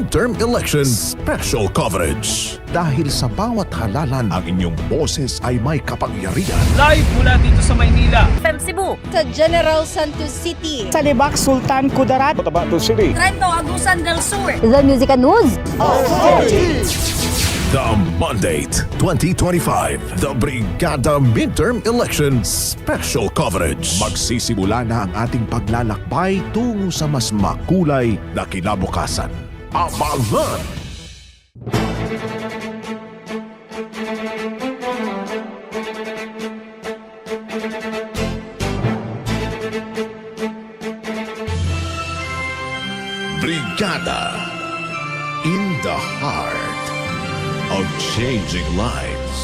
Midterm Elections Special Coverage. Dahil sa bawat halalan, ang inyong boses ay may kapangyarihan. Live mula dito sa Maynila. FM Cebu. sa General Santos City. sa Libak Sultan Kudarat Cotabato City. Trento Agusan del Sur. The Music and News. The Mandate 2025, the Brigada Midterm Election Special Coverage. Magsisimula na ang ating paglalakbay tungo sa mas makulay na kinabukasan. Abangan! Brigada in the heart of changing lives.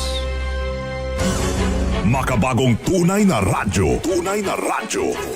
Makabagong tunay na radyo. Tunay na radyo.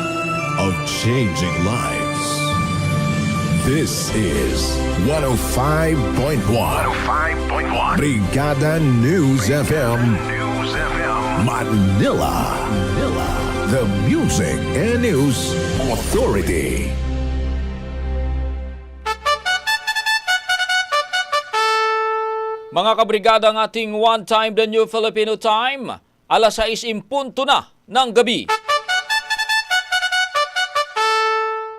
of changing lives. This is 105.1 105.1 Brigada News FM Manila. Manila. The Music and News Authority. Mga kabrigada ang ating One Time the New Filipino Time. Alas 6 impunto na ng gabi.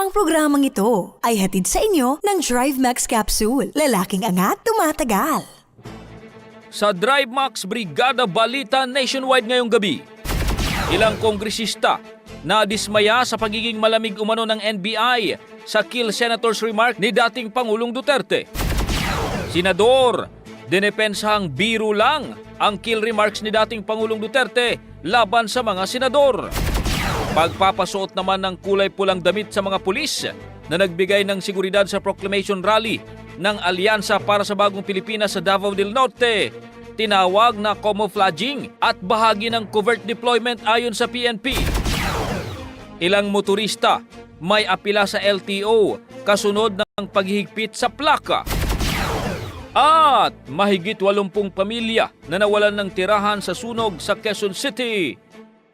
Ang programang ito ay hatid sa inyo ng Drive Max Capsule. Lalaking angat, tumatagal. Sa Drive Max Brigada Balita Nationwide ngayong gabi, ilang kongresista na dismaya sa pagiging malamig umano ng NBI sa kill senators remark ni dating Pangulong Duterte. Senador, dinepensahang biro lang ang kill remarks ni dating Pangulong Duterte laban sa mga senador. Pagpapasuot naman ng kulay pulang damit sa mga pulis na nagbigay ng seguridad sa proclamation rally ng Alyansa para sa Bagong Pilipinas sa Davao del Norte. Tinawag na camouflaging at bahagi ng covert deployment ayon sa PNP. Ilang motorista may apila sa LTO kasunod ng paghihigpit sa plaka. At mahigit 80 pamilya na nawalan ng tirahan sa sunog sa Quezon City.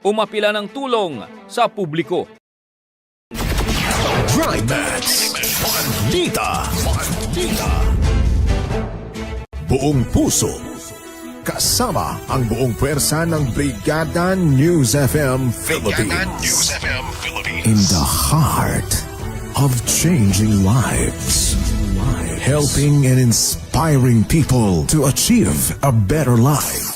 Umapila ng tulong sa publiko. Drive Max. Balita. Balita. Buong puso. Kasama ang buong pwersa ng Brigada News FM Philippines. In the heart of changing lives. Helping and inspiring people to achieve a better life.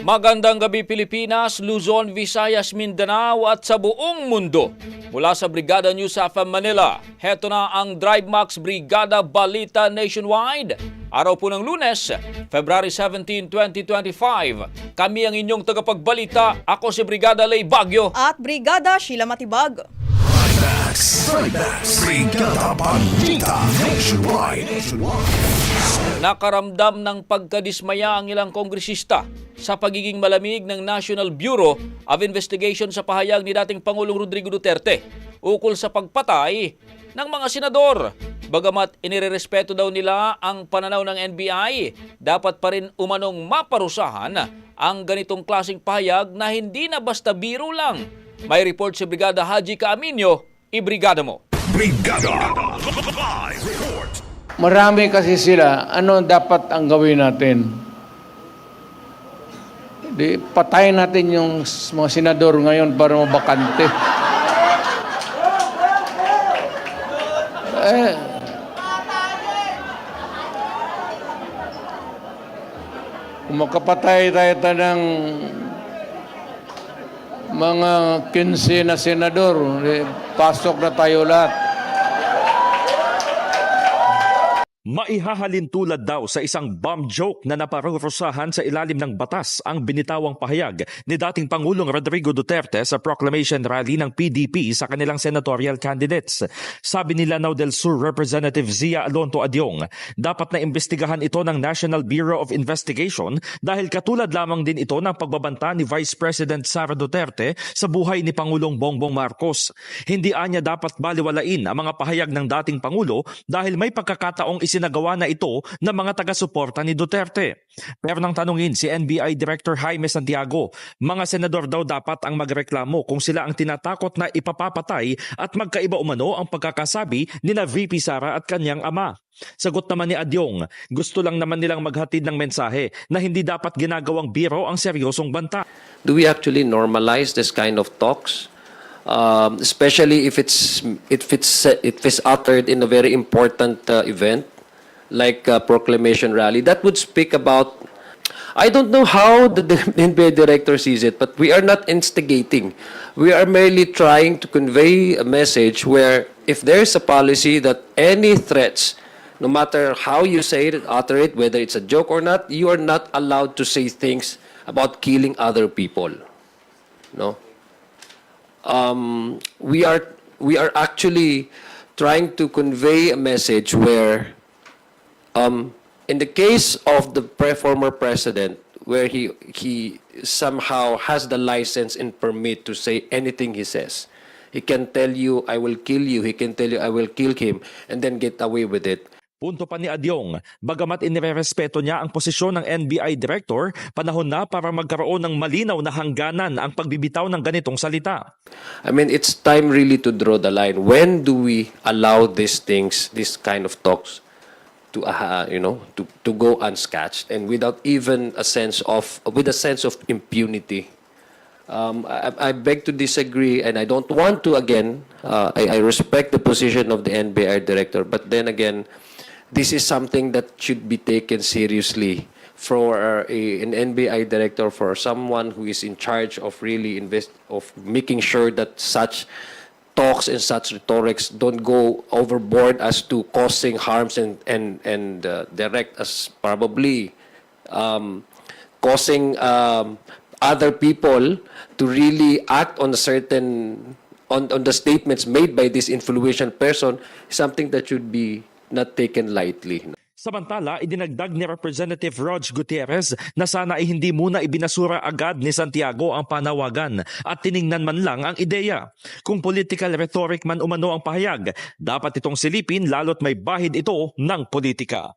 Magandang gabi Pilipinas, Luzon, Visayas, Mindanao at sa buong mundo. Mula sa Brigada News FM Manila, heto na ang Drive Max Brigada Balita Nationwide. Araw po ng lunes, February 17, 2025. Kami ang inyong tagapagbalita. Ako si Brigada Lay Bagyo. at Brigada Sheila Matibag. Thrive Max. Brigada Balita Nationwide. Nakaramdam ng pagkadismaya ang ilang kongresista sa pagiging malamig ng National Bureau of Investigation sa pahayag ni dating Pangulong Rodrigo Duterte ukol sa pagpatay ng mga senador. Bagamat inirerespeto daw nila ang pananaw ng NBI, dapat pa rin umanong maparusahan ang ganitong klasing pahayag na hindi na basta biro lang. May report si Brigada Haji Kaaminyo, ibrigada mo. Brigada. Live report. Marami kasi sila. Ano dapat ang gawin natin? Di, patayin natin yung mga senador ngayon para mabakante. Eh, kung makapatay tayo ta ng mga 15 na senador, eh, pasok na tayo lahat. Maihahalin tulad daw sa isang bomb joke na naparurusahan sa ilalim ng batas ang binitawang pahayag ni dating Pangulong Rodrigo Duterte sa proclamation rally ng PDP sa kanilang senatorial candidates. Sabi nila Lanao del Sur Representative Zia Alonto Adyong, dapat na imbestigahan ito ng National Bureau of Investigation dahil katulad lamang din ito ng pagbabanta ni Vice President Sara Duterte sa buhay ni Pangulong Bongbong Marcos. Hindi anya dapat baliwalain ang mga pahayag ng dating Pangulo dahil may pagkakataong isinagawa na ito ng mga taga-suporta ni Duterte. Pero nang tanungin si NBI Director Jaime Santiago, mga senador daw dapat ang magreklamo kung sila ang tinatakot na ipapapatay at magkaiba umano ang pagkakasabi ni na VP Sara at kanyang ama. Sagot naman ni Adyong, gusto lang naman nilang maghatid ng mensahe na hindi dapat ginagawang biro ang seryosong banta. do we actually normalize this kind of talks, um, especially if it's if it's if it's uttered in a very important uh, event like a proclamation rally that would speak about. I don't know how the NBA director sees it, but we are not instigating. We are merely trying to convey a message where if there's a policy that any threats, no matter how you say it, utter it, whether it's a joke or not, you are not allowed to say things about killing other people. No? Um, we are we are actually trying to convey a message where um, in the case of the pre former president, where he he somehow has the license and permit to say anything he says, he can tell you, "I will kill you." He can tell you, "I will kill him," and then get away with it. Punto pa ni Adyong, bagamat inirerespeto niya ang posisyon ng NBI Director, panahon na para magkaroon ng malinaw na hangganan ang pagbibitaw ng ganitong salita. I mean, it's time really to draw the line. When do we allow these things, this kind of talks, to uh, you know, to, to go unscathed and without even a sense of, with a sense of impunity? Um, I, I beg to disagree, and I don't want to. Again, uh, I, I respect the position of the NBI director, but then again, this is something that should be taken seriously for a, an NBI director, for someone who is in charge of really invest of making sure that such talks and such rhetorics don't go overboard as to causing harms and and and uh, direct as probably um, causing um, other people to really act on a certain on, on the statements made by this influential person something that should be not taken lightly. Samantala, idinagdag ni Representative Rog Gutierrez na sana ay hindi muna ibinasura agad ni Santiago ang panawagan at tiningnan man lang ang ideya. Kung political rhetoric man umano ang pahayag, dapat itong silipin lalo't may bahid ito ng politika.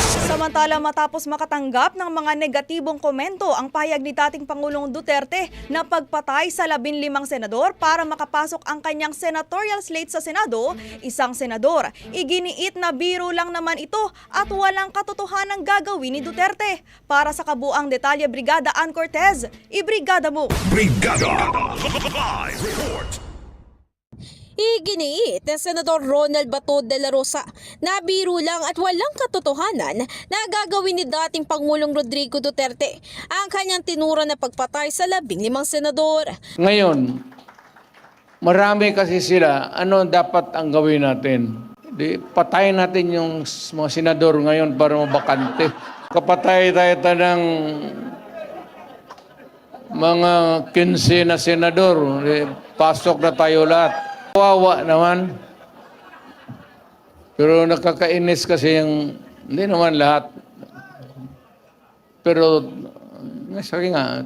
Samantala matapos makatanggap ng mga negatibong komento ang payag ni dating Pangulong Duterte na pagpatay sa 15 senador para makapasok ang kanyang senatorial slate sa Senado, isang senador, iginiit na biro lang naman ito at walang katotohanan gagawin ni Duterte. Para sa kabuang detalye, Brigada Ann Cortez, ibrigada mo! Brigada Live Report. Iginiit ni Senador Ronald Bato de la Rosa na biro lang at walang katotohanan na gagawin ni dating Pangulong Rodrigo Duterte ang kanyang tinura na pagpatay sa labing limang senador. Ngayon, marami kasi sila. Ano dapat ang gawin natin? Di, patayin natin yung mga senador ngayon para mabakante. Kapatay tayo ta ng mga 15 na senador. Di, pasok na tayo lahat. Kawawa naman. Pero nakakainis kasi yung, hindi naman lahat. Pero, sabi nga,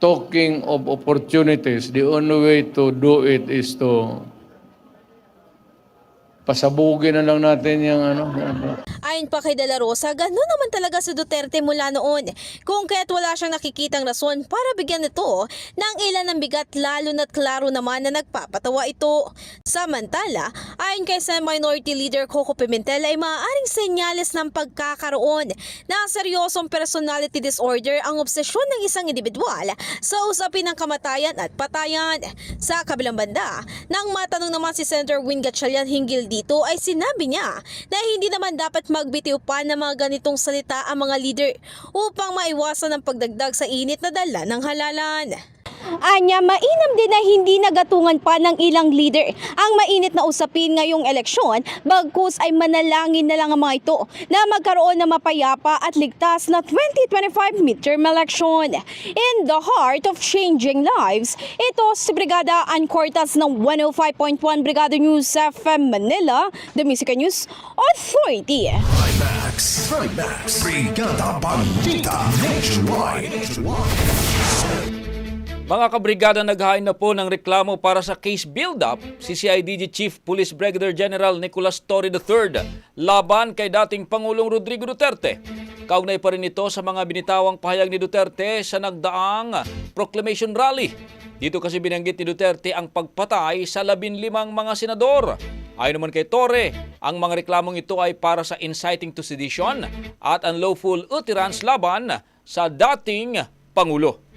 talking of opportunities, the only way to do it is to pasabugin na lang natin yung ano. Ayon pa kay De La Rosa, gano'n naman talaga si Duterte mula noon. Kung kaya't wala siyang nakikitang rason para bigyan ito ng ilan ng bigat lalo na't klaro naman na nagpapatawa ito. Samantala, ayon kay Senate Minority Leader Coco Pimentel ay maaaring senyales ng pagkakaroon ng seryosong personality disorder ang obsesyon ng isang individual sa usapin ng kamatayan at patayan. Sa kabilang banda, nang matanong naman si Senator Win Gatchalian hinggil dito ay sinabi niya na hindi naman dapat magbitiw pa ng mga ganitong salita ang mga leader upang maiwasan ang pagdagdag sa init na dala ng halalan. Anya, mainam din na hindi nagatungan pa ng ilang leader ang mainit na usapin ngayong eleksyon bagkus ay manalangin na lang ang mga ito na magkaroon ng mapayapa at ligtas na 2025 midterm election. In the heart of changing lives, ito si Brigada Ancortas ng 105.1 Brigada News FM Manila, The Music News Authority. Trimax. Trimax. Brigada Balita Nationwide. Mga kabrigada naghain na po ng reklamo para sa case build-up si CIDG Chief Police Brigadier General Nicolas Torre III laban kay dating Pangulong Rodrigo Duterte. Kaugnay pa rin ito sa mga binitawang pahayag ni Duterte sa nagdaang proclamation rally. Dito kasi binanggit ni Duterte ang pagpatay sa labinlimang mga senador. Ayon naman kay Torre, ang mga reklamong ito ay para sa inciting to sedition at unlawful utterance laban sa dating Pangulo.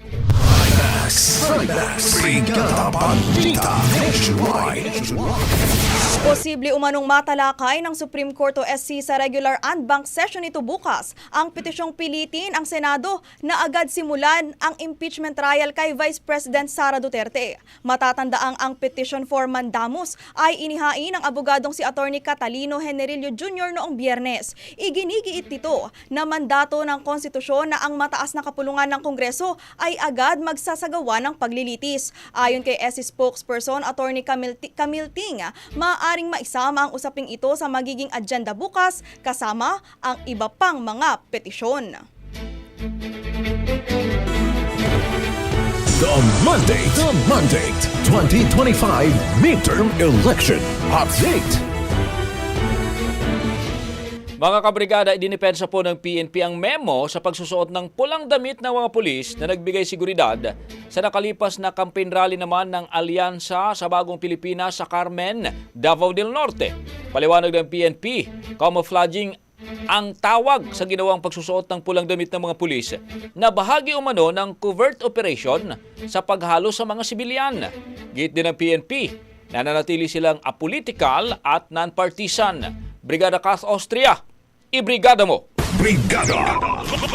Trimax. Brigada Balita Nationwide. Posible umanong matalakay ng Supreme Court o SC sa regular and bank session nito bukas ang petisyong pilitin ang Senado na agad simulan ang impeachment trial kay Vice President Sara Duterte. Matatandaang ang petition for mandamus ay inihain ng abogadong si Attorney Catalino Generillo Jr. noong biyernes. Iginigiit nito na mandato ng konstitusyon na ang mataas na kapulungan ng Kongreso ay agad magsasagawa ng paglilitis. Ayon kay SC spokesperson Attorney Camille, Camille Ting, maaaring maisama ang usaping ito sa magiging agenda bukas kasama ang iba pang mga petisyon. The Monday, the Monday, 2025 midterm election update. Mga kabrigada, idinipensa po ng PNP ang memo sa pagsusuot ng pulang damit ng mga pulis na nagbigay seguridad sa nakalipas na campaign rally naman ng Alyansa sa Bagong Pilipinas sa Carmen, Davao del Norte. Paliwanag ng PNP, camouflaging ang tawag sa ginawang pagsusuot ng pulang damit ng mga pulis na bahagi umano ng covert operation sa paghalo sa mga sibilyan. Git din ng PNP, nananatili silang apolitical at non-partisan. Brigada Kath Austria, ibrigada mo! Brigada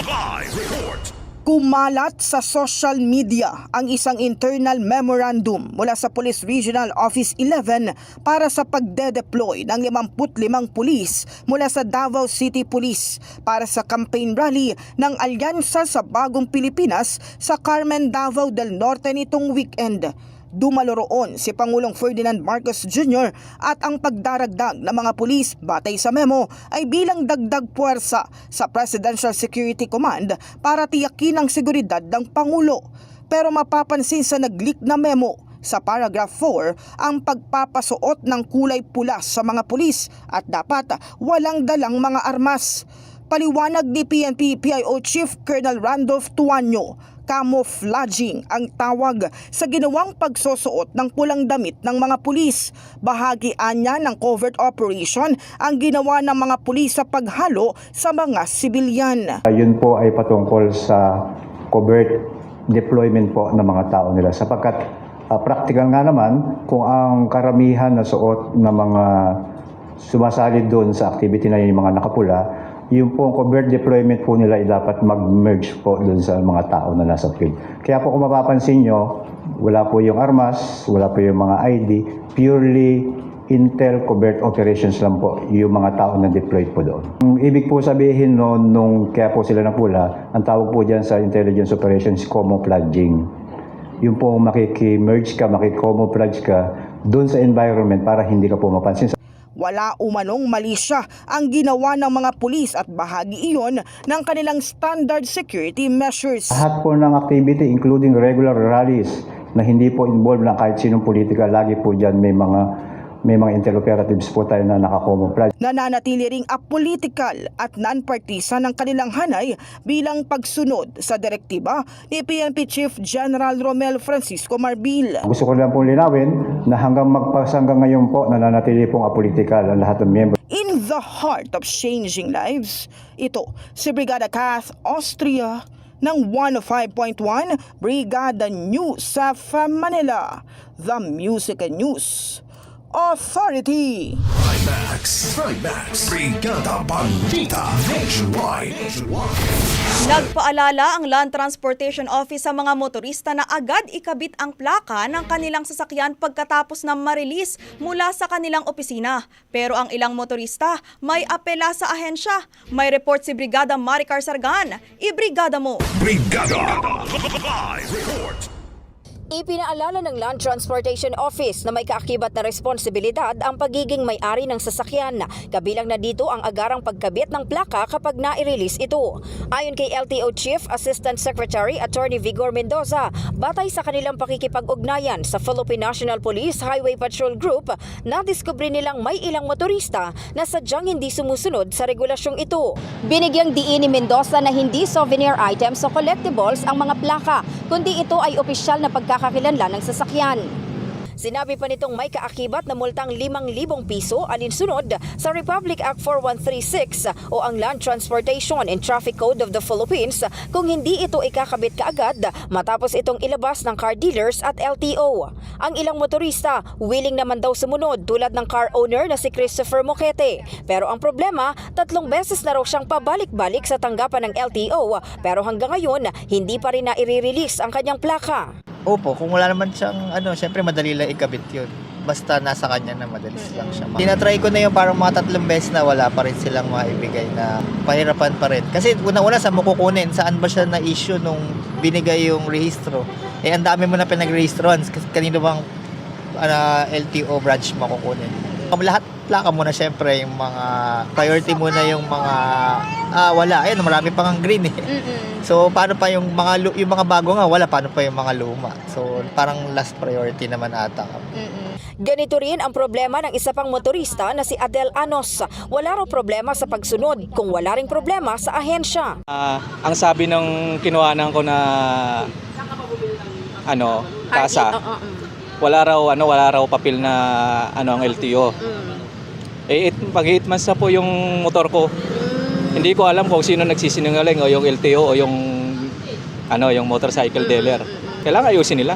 Live Report. Kumalat sa social media ang isang internal memorandum mula sa Police Regional Office 11 para sa pagde-deploy ng 55 pulis mula sa Davao City Police para sa campaign rally ng Alyansa sa Bagong Pilipinas sa Carmen, Davao del Norte nitong weekend. Dumalo roon si Pangulong Ferdinand Marcos Jr. at ang pagdaragdag ng mga pulis batay sa memo ay bilang dagdag puwersa sa Presidential Security Command para tiyakin ang seguridad ng Pangulo. Pero mapapansin sa nag-leak na memo sa paragraph 4 ang pagpapasuot ng kulay pula sa mga pulis at dapat walang dalang mga armas. Paliwanag ni PNP PIO Chief Colonel Randolph Tuanyo, camouflaging ang tawag sa ginawang pagsusuot ng pulang damit ng mga pulis. Bahagian niya ng covert operation ang ginawa ng mga pulis sa paghalo sa mga sibilyan. Yun po ay patungkol sa covert deployment po ng mga tao nila sapagkat ah, practical nga naman kung ang karamihan na suot ng mga sumasali doon sa activity na yun, yung mga nakapula, yung po covert deployment po nila ay dapat mag-merge po doon sa mga tao na nasa field. Kaya po kung mapapansin nyo, wala po yung armas, wala po yung mga ID, purely intel covert operations lang po yung mga tao na deployed po doon. Ang ibig po sabihin no, nung kaya po sila napula, ang tawag po dyan sa intelligence operations camouflaging. Yung po makiki-merge ka, makiki-camouflage ka doon sa environment para hindi ka po mapansin. Wala umanong mali siya ang ginawa ng mga pulis at bahagi iyon ng kanilang standard security measures. Lahat po ng activity, including regular rallies, na hindi po involved ng kahit sinong politika, lagi po dyan may mga may mga intel operatives po tayo na nakacamouflage. Nananatili ring apolitical at non-partisan ang kanilang hanay bilang pagsunod sa direktiba ni PNP Chief General Romel Francisco Marbil. Gusto ko lang pong linawin na hanggang magpasanggang ngayon po, nananatili pong apolitical ang lahat ng miyembro. In the heart of changing lives, ito si Brigada Kath Austria ng 105.1 Brigada News sa Manila, the Music and News Authority. Trimax, Trimax, Brigada Balita Nationwide. Nagpaalala ang Land Transportation Office sa mga motorista na agad ikabit ang plaka ng kanilang sasakyan pagkatapos na marilis mula sa kanilang opisina. Pero ang ilang motorista may apela sa ahensya. May report si Brigada Maricar Sargan. Ibrigada mo! Brigada Live Report. Ipinaalala ng Land Transportation Office na may kaakibat na responsibilidad ang pagiging may-ari ng sasakyan. Kabilang na dito ang agarang pagkabit ng plaka kapag nai-release ito. Ayon kay LTO Chief Assistant Secretary Attorney Vigor Mendoza, batay sa kanilang pakikipag-ugnayan sa Philippine National Police Highway Patrol Group, nadiskubre nilang may ilang motorista na sadyang hindi sumusunod sa regulasyong ito. Binigyang diin ni Mendoza na hindi souvenir items o collectibles ang mga plaka, kundi ito ay opisyal na pagkakakilanlan ng sasakyan. Sinabi pa nitong may kaakibat na multang 5,000 piso alinsunod sa Republic Act 4136 o ang Land Transportation and Traffic Code of the Philippines kung hindi ito ikakabit kaagad matapos itong ilabas ng car dealers at LTO. Ang ilang motorista willing naman daw sumunod tulad ng car owner na si Christopher Moquete. Pero ang problema, tatlong beses na raw siyang pabalik-balik sa tanggapan ng LTO pero hanggang ngayon hindi pa rin na i-release ang kanyang plaka. Opo, kung wala naman siyang ano, syempre madali lang ikabit yun. Basta nasa kanya na madalis lang siya. Tinatry ko na yung parang mga tatlong beses na wala pa rin silang maibigay na pahirapan pa rin. Kasi una-una sa mo kukunin, saan ba siya na-issue nung binigay yung rehistro. Eh, ang dami mo na pinag-rehistrohan. Kasi kanino bang ano, LTO branch mo kukunin. Um, lahat plaka mo na syempre yung mga priority mo na yung mga ah wala ayun marami pang ang green eh. So paano pa yung mga lu- yung mga bago nga wala paano pa yung mga luma. So parang last priority naman ata. Ganito rin ang problema ng isa pang motorista na si Adel Anos. Wala raw problema sa pagsunod kung wala ring problema sa ahensya. Ah, ang sabi ng kinuhanan ko na ano, kasa. Wala raw ano, wala raw papel na ano ang LTO. Eh, it, pag months na po yung motor ko. Hindi ko alam kung sino nagsisinungaling o yung LTO o yung ano, yung motorcycle dealer. Kailangan ayusin nila.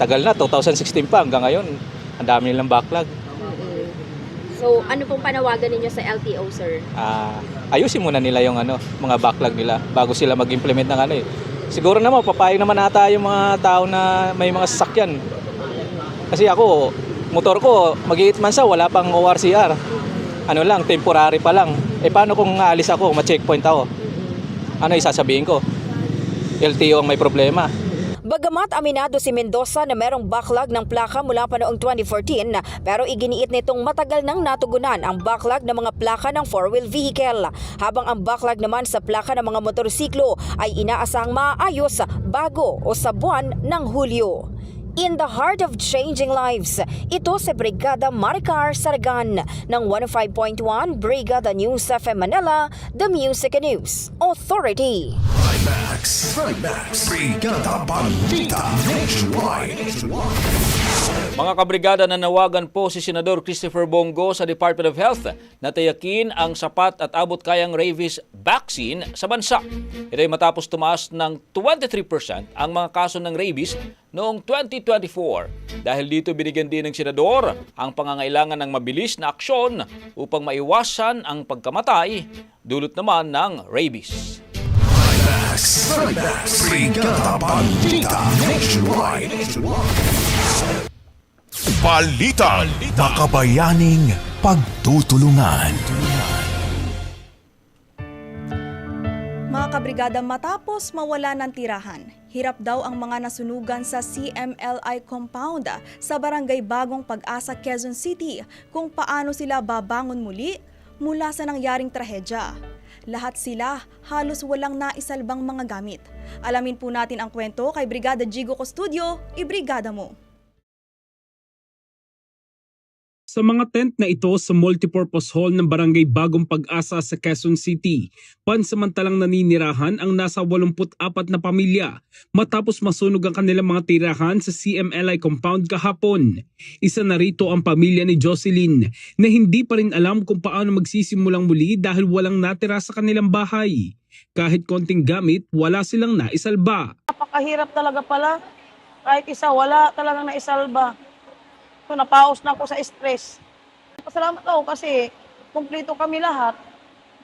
Tagal na, 2016 pa hanggang ngayon. Ang dami nilang backlog. So, ano pong panawagan ninyo sa LTO, sir? Ah, ayusin muna nila yung ano, mga backlog nila bago sila mag-implement ng ano eh. Siguro naman papayag naman ata yung mga tao na may mga sasakyan. Kasi ako, motor ko, mag-8 months na, wala pang ORCR. Ano lang, temporary pa lang. Eh paano kung aalis ako, ma-checkpoint ako? Ano isasabihin ko? LTO ang may problema. Bagamat aminado si Mendoza na merong backlog ng plaka mula pa noong 2014 pero iginiit nitong matagal nang natugunan ang backlog ng mga plaka ng four-wheel vehicle habang ang backlog naman sa plaka ng mga motorsiklo ay inaasahang maayos bago o sa buwan ng Hulyo. In the heart of changing lives, ito si Brigada Maricar Saragan ng 105.1 Brigada News FM Manila, The Music and News Authority. Max, Max, Brigada Balita Nationwide. Mga kabrigada nanawagan po si Senador Christopher Bongo sa Department of Health na tayakin ang sapat at abot kayang rabies vaccine sa bansa. Ito ay matapos tumaas ng 23% ang mga kaso ng rabies noong 2024. Dahil dito binigyan din ng senador ang pangangailangan ng mabilis na aksyon upang maiwasan ang pagkamatay dulot naman ng rabies. Max, Max, Brigada Balita Nationwide. Balita, makabayaning pagtutulungan. Mga kabrigada matapos mawala ng tirahan, hirap daw ang mga nasunugan sa CMLI compound sa Barangay Bagong Pag-asa, Quezon City kung paano sila babangon muli mula sa nangyaring trahedya. Lahat sila halos walang naisalbang mga gamit. Alamin po natin ang kwento kay Brigada Jigo Custodio, ibrigada mo. Sa mga tent na ito sa multipurpose hall ng Barangay Bagong Pag-asa sa Quezon City, pansamantalang naninirahan ang nasa 84 na pamilya matapos masunog ang kanilang mga tirahan sa CMLI compound kahapon. Isa na rito ang pamilya ni Jocelyn na hindi pa rin alam kung paano magsisimulang muli dahil walang natira sa kanilang bahay. Kahit konting gamit, wala silang naisalba. Napakahirap talaga pala. Kahit isa, wala talagang naisalba. So, napaos na ako sa stress. Pasalamat ako kasi kumpleto kami lahat.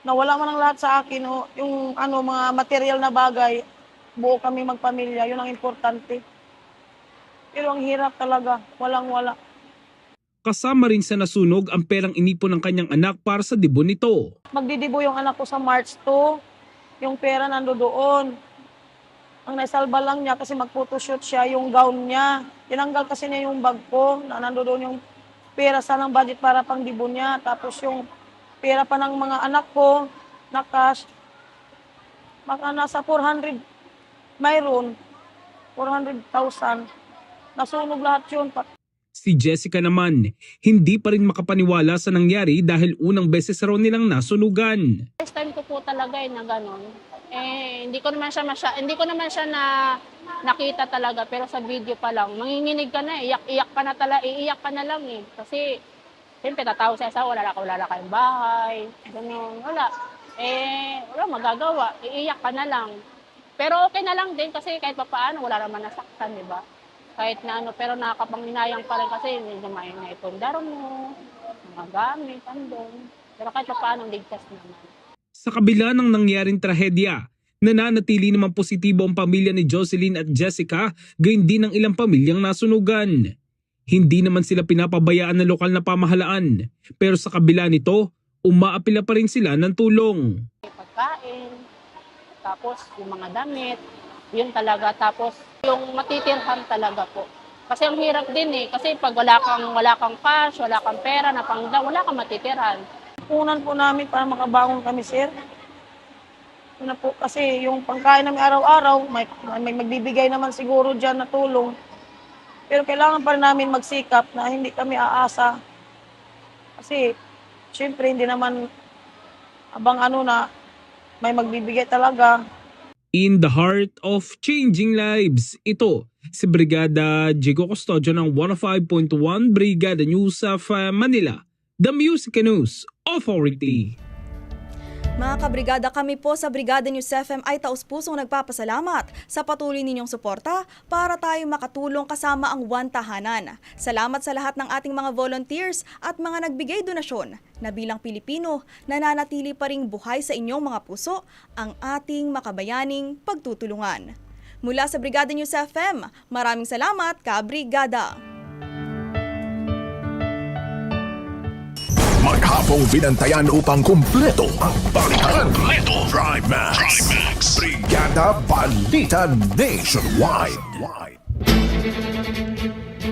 Nawala man ang lahat sa akin. o, Yung ano, mga material na bagay, buo kami magpamilya. Yun ang importante. Pero ang hirap talaga. Walang-wala. Kasama rin sa nasunog ang perang inipon ng kanyang anak para sa dibon nito. Magdidibo yung anak ko sa March 2. Yung pera nando doon. Ang naisalba lang niya kasi mag-photoshoot siya yung gown niya. Tinanggal kasi niya yung bag ko na nando doon yung pera sa ng budget para pang dibo niya. Tapos yung pera pa ng mga anak ko na cash. Baka nasa 400 mayroon. 400,000. Nasunog lahat yun. Si Jessica naman, hindi pa rin makapaniwala sa nangyari dahil unang beses raw nilang nasunugan. First time ko po talaga eh na ganun. Eh, hindi ko naman siya masya, hindi ko naman siya na nakita talaga pero sa video pa lang, manginginig ka na, eh, iyak-iyak ka na talaga, iiyak ka na lang eh. Kasi, siyempre tatawa sa isa, wala na, wala na kayong bahay, ganun, wala. Eh, wala magagawa, iiyak ka na lang. Pero okay na lang din kasi kahit papaano, wala naman nasaktan, di ba? Kahit na ano, pero nakakapanghinayang pa rin kasi medyo may naipundar mo, mga gamit, andun. Pero kahit papaano, ligtas naman. Sa kabila ng nangyaring trahedya, nananatili naman positibo ang pamilya ni Jocelyn at Jessica, gayon din ang ilang pamilyang nasunugan. Hindi naman sila pinapabayaan ng lokal na pamahalaan, pero sa kabila nito, umaapila pa rin sila ng tulong. pagkain, tapos yung mga damit, yun talaga. Tapos yung matitirhan talaga po. Kasi ang hirap din eh. Kasi pag wala kang, wala kang cash, wala kang pera na pangda, wala kang matitirhan. Punan po namin para makabangon kami, sir. Una po, kasi yung pangkain namin araw-araw, may, may magbibigay naman siguro dyan na tulong. Pero kailangan pa rin namin magsikap na hindi kami aasa. Kasi, syempre, hindi naman abang ano na may magbibigay talaga. In the heart of changing lives, ito si Brigada Jigo Custodio ng 105.1 Brigada News of Manila, The Music News Authority. Mga kabrigada, kami po sa Brigada News FM ay taus-pusong nagpapasalamat sa patuloy ninyong suporta para tayo makatulong kasama ang One Tahanan. Salamat sa lahat ng ating mga volunteers at mga nagbigay donasyon na bilang Pilipino, nananatili pa ring buhay sa inyong mga puso ang ating makabayaning pagtutulungan. Mula sa Brigada News FM, maraming salamat, Kabrigada! Maghapong binantayan upang kumpleto ang balikan. Kumpleto. Drive Max. Brigada Balita Nationwide.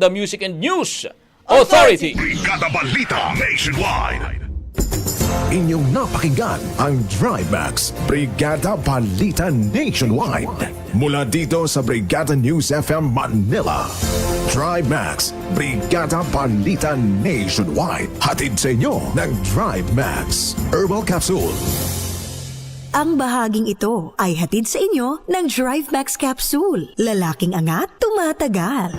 The Music and News Authority. Brigada Balita Nationwide. Inyong napakinggan ang Drivemax Brigada Balita Nationwide. Mula dito sa Brigada News FM Manila. Drivemax Brigada Balita Nationwide. Hatid sa inyo ng Drivemax Herbal Capsule. Ang bahaging ito ay hatid sa inyo ng Drive Max Capsule. Lalaking angat, tumatagal.